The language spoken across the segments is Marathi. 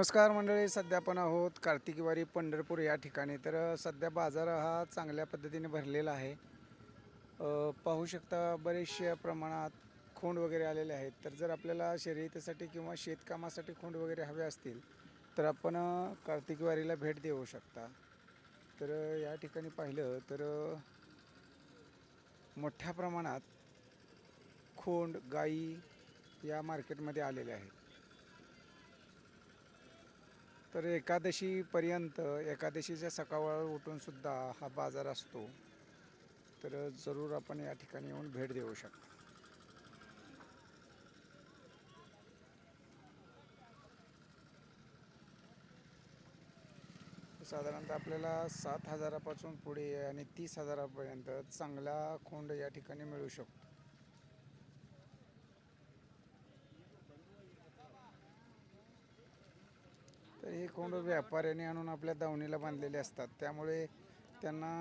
नमस्कार मंडळी सध्या आपण आहोत कार्तिकीवारी पंढरपूर या ठिकाणी. तर सध्या बाजार हा चांगल्या पद्धतीने भरलेला आहे. पाहू शकता बरेचशा प्रमाणात खोंड वगैरे आलेले आहेत. तर जर आपल्याला शर्यतीसाठी किंवा शेतकामासाठी खोंड वगैरे हवे असतील तर आपण कार्तिकवारीला कार्तिकीवारीला भेट देऊ शकता. तर या ठिकाणी पाहिलं तर मोठ्या प्रमाणात खोंड गाई या मार्केटमध्ये आलेल्या आहेत. तर एकादशीपर्यंत एकादशीच्या सकाळ उठून सुद्धा हा बाजार असतो. तर जरूर आपण या ठिकाणी येऊन भेट देऊ शकतो. साधारणतः आपल्याला सात हजारापासून पुढे आणि तीस हजारापर्यंत चांगला खोंड या ठिकाणी मिळू शकतो. हे कोंड व्यापाऱ्याने आणून आपल्या दावणीला बांधलेले असतात. त्यामुळे त्यांना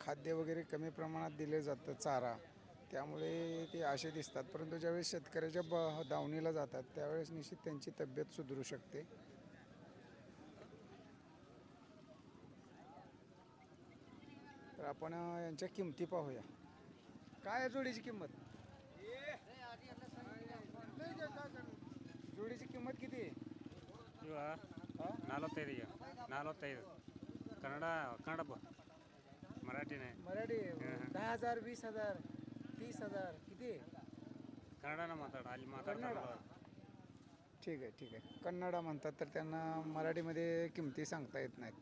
खाद्य वगैरे कमी प्रमाणात दिले जातं चारा. त्यामुळे ते असे दिसतात. परंतु ज्यावेळेस शेतकऱ्याच्या ब दावणीला जातात त्यावेळेस निश्चित त्यांची तब्येत सुधरू शकते. तर आपण यांच्या किमती पाहूया. काय आहे जोडीची किंमत? जोडीची किंमत किती आहे? ಇವ हा? ನಲವತ್ತೈದು ನಲವತ್ತೈದು ಕನ್ನಡ ಕನ್ನಡ ಬ ಮರಾಠಿನೇ मराठी दहा हजार वीस हजार तीस हजार किती ಕನ್ನಡನ ಮಾತಾಡ ಅಲ್ಲಿ ಮಾತಾಡ್ತಾರೆ ठीक आहे ठीक आहे कन्नडा म्हणतात तर त्यांना मराठीमध्ये किमती सांगता येत नाहीत